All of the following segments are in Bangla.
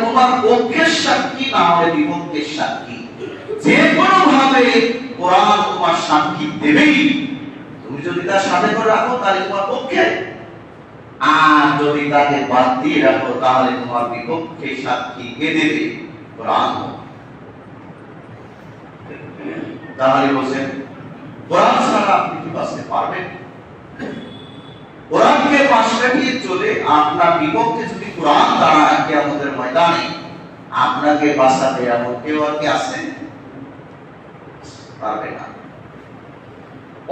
তোমার পক্ষের সাক্ষী না হলে বিপক্ষের সাক্ষী। যে কোনো ভাবে কোরআন তোমার সাক্ষী দেবেই। তুমি যদি তার সাথে করে রাখো, তাহলে তোমার পক্ষে। আর যদি তাকে বাদ দিয়ে রাখো, তাহলে তোমার বিপক্ষে সাক্ষী কে দেবে? কোরআন। তাহলে বলছেন, কোরআন ছাড়া আপনি কি বাঁচতে পারবেন? কোরআনকে পাশ কাটিয়ে চলে আপনার বিপক্ষে যদি কোরআন দাঁড়ায় আমাদের ময়দানে, আপনাকে বাঁচাতে এমন কেউ আর কি আছে? পারবে না।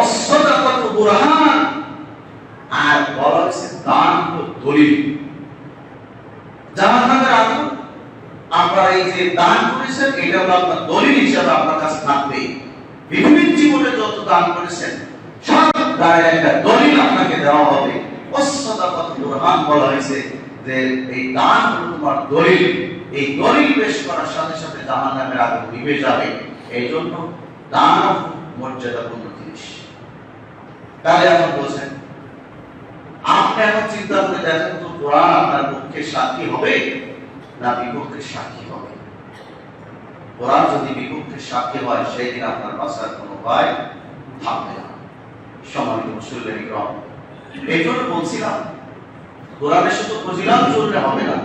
অসদাকত বুরহান আর বলা হয়েছে দান তো দলিল। জাহান্নামের আগুন, আপনারা এই যে দান করেছেন এটা হলো আপনার দলিল হিসাবে আপনার কাছে থাকবে। পৃথিবীর জীবনে যত দান করেছেন, সব দায়ের একটা দলিল আপনাকে দেওয়া হবে। বলা হয়েছে যে এই দান তোমার দলিল, এই দলিল পেশ করার সাথে সাথে জাহান্নামের আগুন নিভে যাবে। এই জন্য দান মর্যাদাপূর্ণ জিনিস। তাহলে বলছেন, আপনি এখন চিন্তা করে দেখেন তো কোরআন আপনার পক্ষে সাক্ষী হবে না বিপক্ষে সাক্ষী হবে? কোরআন যদি বিপক্ষে সাক্ষী হয়, সেই দিন আপনার বাসার কোনো উপায় থাকবে না। সম্মানিত মুসলিম এই জন্য বলছিলাম, কোরআনের শুধু ফজিলাত চললে হবে না।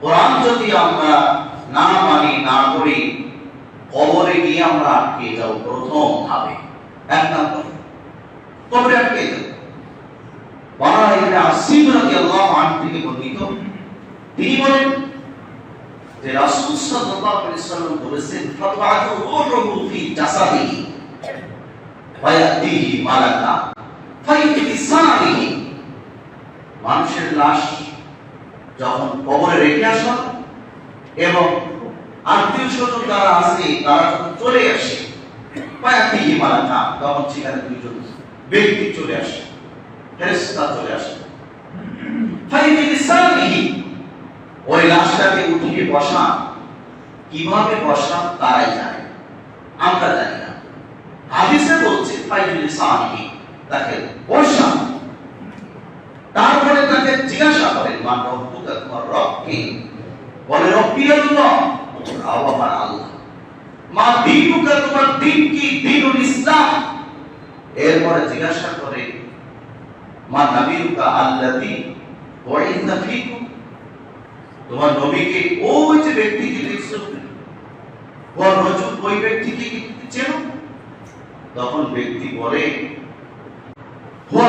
কোরআন যদি আমরা না মানি, না করি কবরে গিয়ে আমরা আটকে যাব প্রথম ভাবে এক নম্বর। কবরে আটকে বর্ণিত। তিনি বলেন যে বলেছেন ওয়া ইয়াতিহি মালাকা ফাইতিসানিহি মানুষের লাশ যখন কবরে রেখে আসা এবং আত্মীয় স্বজন যারা আছে, তারা যখন চলে আসে পায়াতিহি মালাকা তখন সেখানে দুইজন ব্যক্তি চলে আসে, ফেরেশতা চলে আসে। ফাইতিসানিহি ওই লাশটাকে উঠিয়ে বসা। কীভাবে বসা তারাই জানে আমরা জানি না হাদিসে তারপরে তাকে জিজ্ঞাসা করেন, মা রব্বুকা কি? বলে তোমার দিন কি? দিনুল এরপরে জিজ্ঞাসা করে, মা নবীকা আল্লাযী ফীকুম? তোমার নবীকে ওই যে ব্যক্তিকে দেখছ ওর রজুল ওই ব্যক্তিকে কি চেনো? তখন ব্যক্তি বলে, হুয়া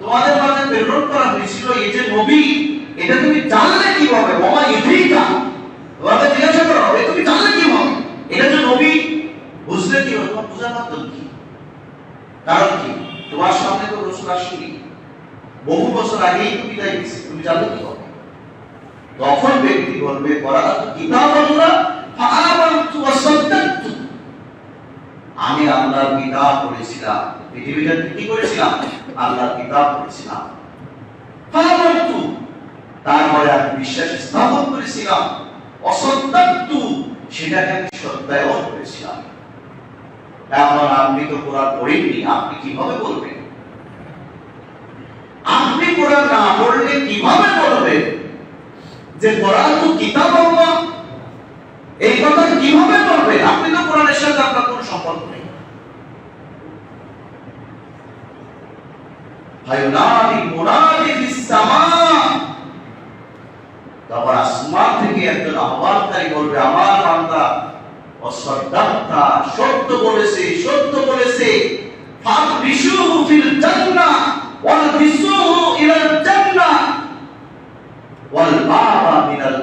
তোমাদের মাঝে প্রেরণ করা হয়েছিল, এই যে নবী, এটা তুমি জানলে কীভাবে? বাবা ইবরিকা তোমাকে জিজ্ঞাসা করা হবে তুমি জানলে কীভাবে এটা যে নবী বুঝলে কি হবে তোমার বোঝার মাধ্যম কি কারণ কি? তোমার সামনে তো রসুল আসেনি। বহু বছর আগেই তো বিদায় দিচ্ছে তুমি জানলে কি হবে তখন ব্যক্তি বলবে করাত কিতাব সাদ্দাকতু। আমি আল্লাহর কিতাব পড়েছিলাম। পৃথিবীতে কি করেছিলাম। আল্লাহর কিতাব পড়েছিলাম। তারপরে আমি বিশ্বাস স্থাপন করেছিলাম। অসত্যাক্তু সেটাকে আমি সত্যায়ন করেছিলাম। এখন আপনি তো কোরআন পড়েননি, আপনি কীভাবে বলবেন? আপনি কোরআন না পড়লে কীভাবে বলবেন? যে কোরআন তো কিতাব আল্লাহ। এই কথা কীভাবে বলবেন? আপনি তো কোরআনের সাথে আপনার কোনো সম্পর্ক নেই। তখন আসমান থেকে একজন আহ্বানকারী বলবে, আমার সত্য বলেছে সত্য বলেছে ফিল ওয়াল ইলাল ওয়াল বাবা মিনাল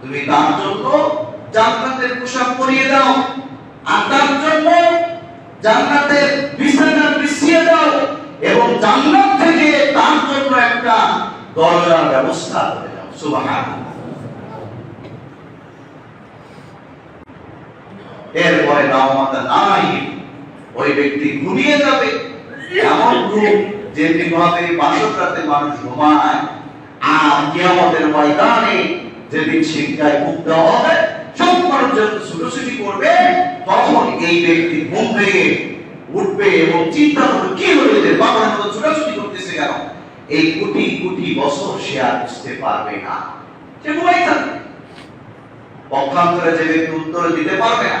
তুমি তার জন্য জান্নাতের পোশাক পরিয়ে দাও, আর তার জন্য জান্নাতের বিছানা বিছিয়ে দাও এবং জান্নাত থেকে তার জন্য একটা দরজার ব্যবস্থা করে দাও। সুবহানাল্লাহ। এরপরে নামাতা নাই। ওই ব্যক্তি ঘুমিয়ে যাবে। এমন ঘুম যেমনি ভাবে বাসর রাতে মানুষ ঘুমায়, আর কিয়ামতের ময়দানে যেদিন শিক্ষায় মুখ দেওয়া হবে সব মানুষ যখন করবে, তখন এই ব্যক্তি ঘুম ভেঙে উঠবে এবং চিন্তা করবে, কি হয়েছে বাবার মতো ছুটাছুটি করতেছে কেন? এই কোটি কোটি বছর সে আর বুঝতে পারবে না। সে ঘুমাই থাকবে। পক্ষান্তরে যে ব্যক্তি উত্তর দিতে পারবে না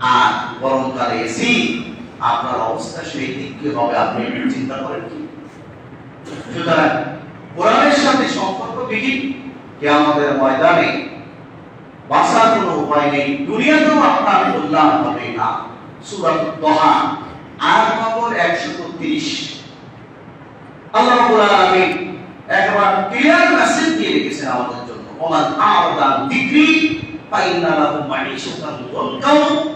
আর গরমকালে এসি আপনার অবস্থা সেই দিক কি হবে। আপনি চিন্তা করেন কি? সুতরাং কোরআনের সাথে সম্পর্ক বিহীন কে আমাদের ময়দানে বাঁচার কোনো উপায় নেই। দুনিয়াতেও আপনার কল্যাণ হবে না। সুরাত দহা আর নম্বর একশো তিরিশ আল্লাহ রাব্বুল আলামিন একবার ক্লিয়ার মেসেজ দিয়ে রেখেছেন আমাদের জন্য। ওমান আওদা যিকরি ফাইন্না লাহু যানকাও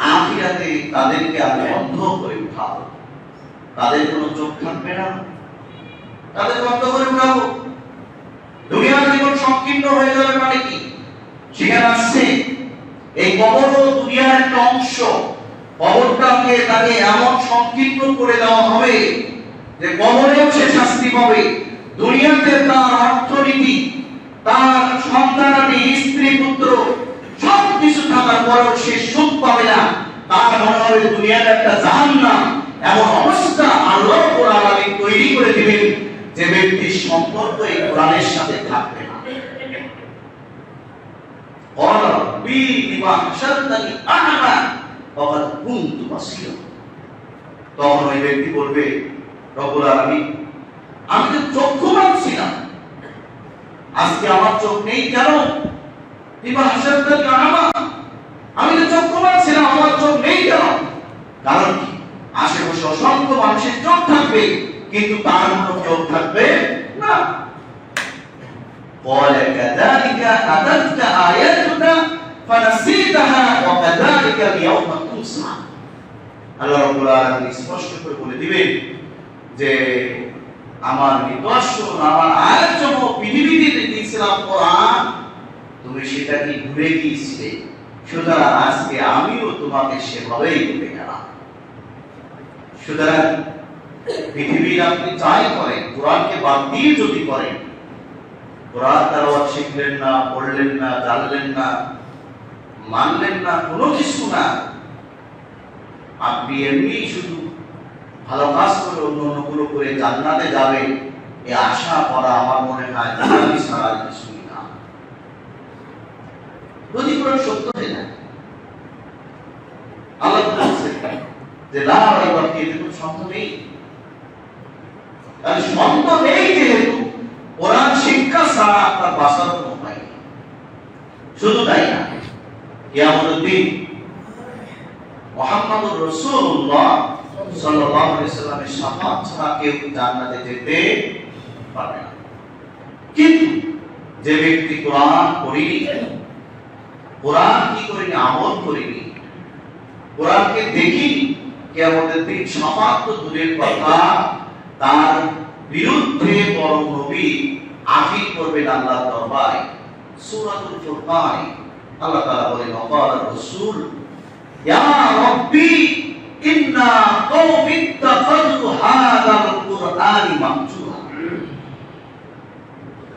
আখিরাতে তাদেরকে আমি অন্ধ করে উঠাবো। তাদের কোনো চোখ থাকবে না। তাদের বন্ধ করে উঠাবো। দুনিয়ার জীবন সংকীর্ণ হয়ে যাবে মানে কি? সেখানে আসছে এই কবর দুনিয়ার একটা অংশ। কবরটাকে তাকে এমন সংকীর্ণ করে দেওয়া হবে যে কবরেও সে শাস্তি পাবে। দুনিয়াতে তার অর্থনীতি, তার সন্তানাদি স্ত্রী, পুত্র সব কিছু থাকার পরেও সে সুখ পাবে না। তার মনে হবে দুনিয়ার একটা জাহান্নাম এমন অবস্থা আল্লাহ কোরআন আমি তৈরি করে দিবেন যে ব্যক্তির সম্পর্ক এই কোরআনের সাথে থাকবে তো চক্ষু পাচ্ছি আজকে আমার চোখ নেই কেন? বিমা হাসালতানি আমি তো চক্ষুমান ছিলাম আমার চোখ নেই কেন কারণ কি আশেপাশে অসংখ্য মানুষের চোখ থাকবে কিন্তু তার কোনো চোখ থাকবে না قال كذلك أتتك آياتنا فنسيتها وكذلك اليوم تنسى আল্লাহ রাব্বুল আলামিন স্পষ্ট করে বলে দিবেন যে আমার নিদর্শন আমার আয়াতসমূহ পৃথিবীতে দিয়েছিলাম কোরআন তুমি সেটা কি ভুলে গিয়েছিলে সুতরাং আজকে আমিও তোমাকে সেভাবেই ভুলে গেলাম। সুতরাং পৃথিবীর আপনি যাই করেন, কোরআনকে বাদ দিয়ে যদি করেন, কোরআন শিখলেন না, পড়লেন না, জানলেন না, মানলেন না, কোনো কিছু না, আপনি এমনি শুধু ভালো কাজ করে অন্য অন্যগুলো করে জান্নাতে যাবেন এই আশা করা আমার মনে হয় আর না কোনো সত্য হয়ে যায়, আল্লাহ বলছেন যে না রাইবা ফিহি কোনো সন্দেহ নেই। তাহলে সন্দেহ নেই যেহেতু কোরআন শিক্ষা ছাড়া আপনার বাঁচার কোনো উপায় শুধু তাই না, কিয়ামতের দিন মুহাম্মদুর রাসূলুল্লাহ সাল্লাল্লাহু আলাইহি সাল্লামের শাফাত ছাড়া কেউ জান্নাতে যেতে পারবে না। কিন্তু যে ব্যক্তি কোরআন পড়েনি কোরআন কি করেনি, আমল করেনি। কোরআনকে দেখি শাফাত তো দূরের কথা তার বিরুদ্ধে নবী আফিল করবেন আল্লাহ দরবারে। আল্লাহ তাআলা বলেন রাসূল, ইয়া ইন্না কওমি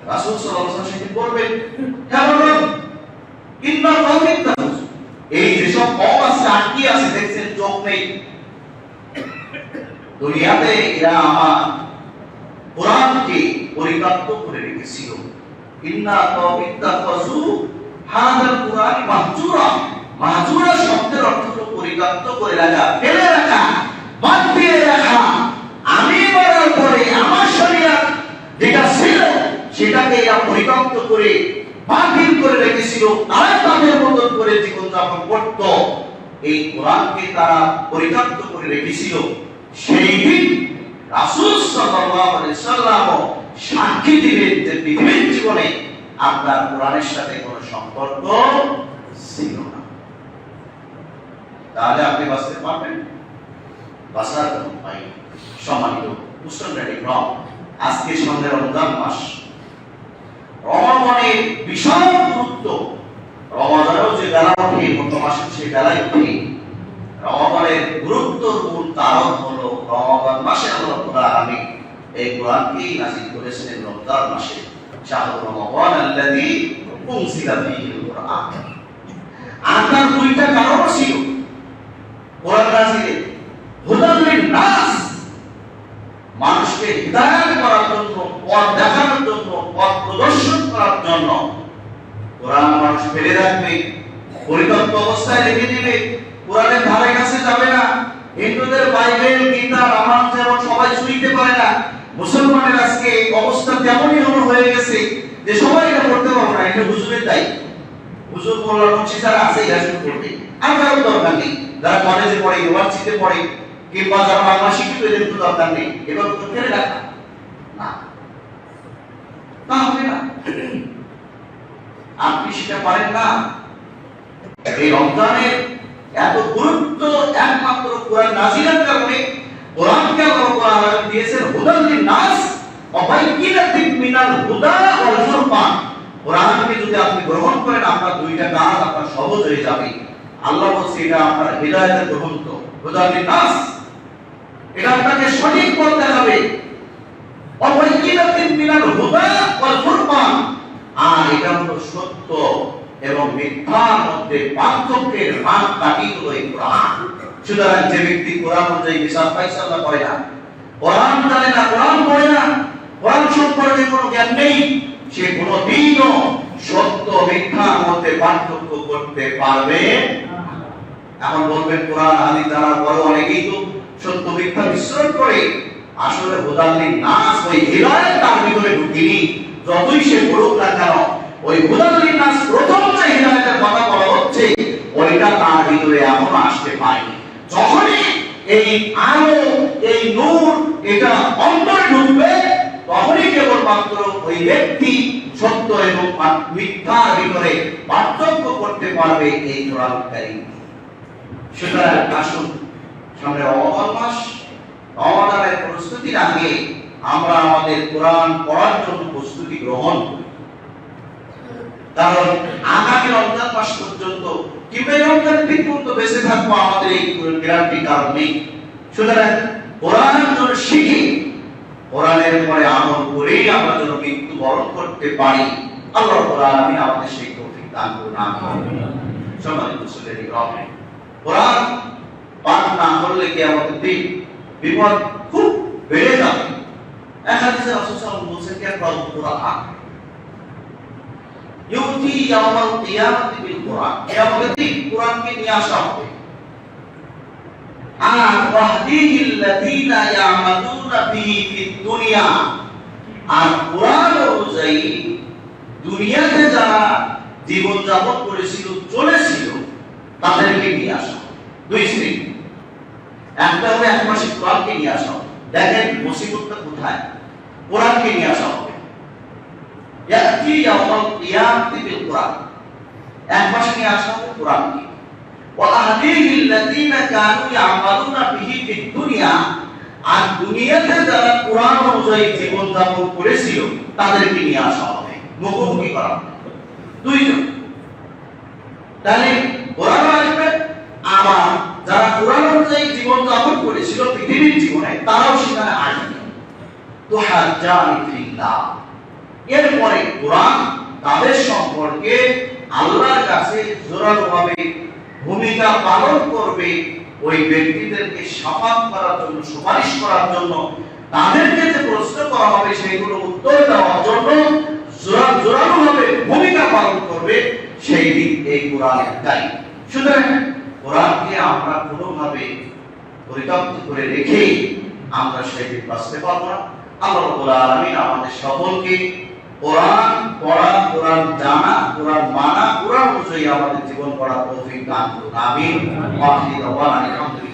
রাসূল সাল্লাল্লাহু আলাইহি ওয়াসাল্লাম বলবেন হ্যাঁ ইন্না কওমি ইত্তাখাযু এই যেসব কম আছে, আটকে আছে, দেখছেন চোখ নেই। দুনিয়াতে এরা আমার কোরআনকে পরিত্যক্ত করে রেখেছিল। ইন্না কোরআন মাহজুরা। মাহজুরা শব্দের অর্থ হলো পরিত্যক্ত করে রাখা, ফেলে রাখা বাদ দিয়ে রাখা। আমি বলার পরে আমার শরীয়ত যেটা ছিল, সেটাকে এরা পরিত্যক্ত করে বাতিল করে রেখেছিল তারা তাদের মতন করে জীবন যাপন করত। এই কোরআনকে তারা পরিত্যক্ত করে রেখেছিল। সেই দিন সাল্লাল্লাহু আলাইহি সাল্লাম সাক্ষী দিলেন যে পৃথিবীর জীবনে আপনার কোরআনের সাথে কোনো সম্পর্ক ছিল না। তাহলে আপনি বাঁচতে পারবেন? বাঁচার কোনো উপায় সম্মানিত মুসলমানের আজকে সন্ধ্যে রমজান মাস। রমাদানের বিশাল গুরুত্ব। রমাদানেও যে বেলা বেলায় কারণ মাসে আমি এই কোরআনকেই নাযিল করেছিলেন রমজান মাসে শাহরুর রমাদান আল্লাযী উনজিলা ফীহিল কোরআন আর দুইটা কারণ ছিল। কোরআন মানুষকে হিদায়াত করার জন্য, পথ দেখানোর জন্য, পথ প্রদর্শন করার জন্য কোরআন মানুষ ফেলে রাখবে পরিত্যক্ত অবস্থায় রেখে দিবে, কোরআনের ধারে কাছে যাবে না। হিন্দুদের বাইবেল, গীতা, রামায়ণ যেমন সবাই ছুঁইতে পারে না, মুসলমানের আজকে অবস্থা তেমনই হলো হয়ে গেছে যে সবাই এটা পড়তে পারবে না, এটা হুজুরের দায়ী হুজুর মোল্লা মুন্সি যারা আছে আর দরকার নেই। যারা কলেজে পড়ে ইউনিভার্সিটিতে পড়ে কিংবা যারা বাংলা শিক্ষিত এদের তো দরকার নেই। এবার তো ফেলে রাখা। না। তা হবে না। আপনি সেটা পারেন না। এই রমজানের এত গুরুত্ব একমাত্র কোরআন নাজিলের কারণে কোরআনকে আল্লাহ কোরআন দিয়েছেন হুদাল লিন-নাস। ওয়া বাইয়িনাতিন মিনাল হুদা ওয়াল ফুরকান কোরআনকে যদি আপনি গ্রহণ করেন, আপনার দুইটা কাজ আপনার সহজ হয়ে যাবে। আল্লাহ বলছে, এটা আপনার হেদায়েতের গ্রন্থ। হুদাল লিন-নাস। এটা আপনাকে সঠিক দেখাবে ওয়া বাইয়িনাতিন মিনাল হুদা ওয়াল ফুরকান। আর এটা হলো সত্য এবং মিথ্যার মধ্যে পার্থক্যের মাপ কাটিয়ে দিল এই কোরআন। সুতরাং যে ব্যক্তি কোরআন অনুযায়ী বিচার ফাইসাল্লাহ করে না। কোরআন জানে না, কোরআন পড়ে না। কোরআন সম্পর্কে কোনো জ্ঞান নেই। সে কোনোদিনও সত্য মিথ্যার মধ্যে পার্থক্য করতে পারবে এখন বলবেন, কোরআন হাদিস জানার পরে অনেকেই তো সত্য মিথ্যা মিশ্রণ করে। আসলে হুদাল্লি নাস ওই হৃদয়ের তার ভিতরে ঢুকিনি। যতই সে পড়ুক না কেন, ওই হুদাল্লি নাস প্রথম যে হৃদয়ের কথা বলা হচ্ছে, ওইটা তার ভিতরে এখনও আসতে পারেনি। যখনই এই আলো, এই নূর এটা অন্তরে ঢুকবে, তখনই কেবলমাত্র ওই ব্যক্তি সত্য এবং মিথ্যার ভিতরে পার্থক্য করতে পারবে এই কারীম। সুতরাং আসুন সামনে রমজান মাস রমজানের প্রস্তুতির আগে আমরা আমাদের কোরআন পড়ার জন্য প্রস্তুতি গ্রহণ করি। কারণ আগামী রমজান মাস পর্যন্ত কিংবা এই পর্যন্ত বেঁচে থাকব আমাদের এই গ্যারান্টি কারণ নেই। সুতরাং কোরআন যেন শিখি, কোরআনের পরে আমল করেই আমরা যেন মৃত্যু বরণ করতে পারি। আল্লাহ কোরআন আমি আমাদের সেই তৌফিক দান করুন, আমিন। সম্মানিত মুসলিম কোরআন পাঠ না করলে কি আমাদের দিন বিপদ খুব বেড়ে যাবে। এক হাদিসে রাসূল সাল্লাল্লাহু আলাইহি ওয়াসাল্লাম কোরআন ইউতি ইয়াউমাল কিয়ামতি বিল কোরআন। কিয়ামতের দিন কোরআনকে নিয়ে আসা হবে। আর ইয়ামালুনা বিহি ফিদ দুনিয়া। আর কোরআন অনুযায়ী দুনিয়াতে যারা জীবন যাপন করেছিল, চলেছিল, তাদেরকে নিয়ে আসা দুই শ্রেণি। একটা হলো এক মাসে কোরআনকে নিয়ে আসা হবে। দেখেন মুসিবতটা কোথায়? কোরআনকে নিয়ে আসা হবে। ইয়াতি ইয়াউমাল কিয়ামতি বিল কোরআন। এক মাসে নিয়ে আসা হবে কোরআনকে। ওয়া আহদিহিল কানু ইয়ামালুনা বিহি ফিদ দুনিয়া। আর দুনিয়াতে যারা কোরআন অনুযায়ী জীবন যাপন করেছিল, তাদেরকে নিয়ে আসা হবে। মুখোমুখি করা হবে। দুইজন। তাহলে কোরআন আসবে আবার যারা কোরআন অনুযায়ী জীবন যাপন করেছিল, পৃথিবীর জীবনে, তারাও সেখানে আসবে। তো হাজানি এরপরে কোরআন তাদের সম্পর্কে আল্লাহর কাছে জোরালোভাবে ভূমিকা পালন করবে, ওই ব্যক্তিদেরকে সাফাত করার জন্য, সুপারিশ করার জন্য তাদেরকে যে প্রশ্ন করা হবে, সেইগুলো উত্তর দেওয়ার জন্য জোরা, জোরালোভাবে ভূমিকা পালন করবে, সেই দিক এই কোরআনের দায়ী। সুতরাং কোরআনকে আমরা কোনোভাবে পরিত্যক্ত করে রেখে আমরা সেদিন বাঁচতে পারব না। আমরা রাব্বুল আলামিন আমাদের সকলকে কোরআন পড়া কোরআন জানা কোরআন মানা কোরআন অনুযায়ী আমাদের জীবন করার তৌফিক দান করুন। আমিন। ওয়া আখিরু দাওয়ানা আলহামদুলিল্লাহ।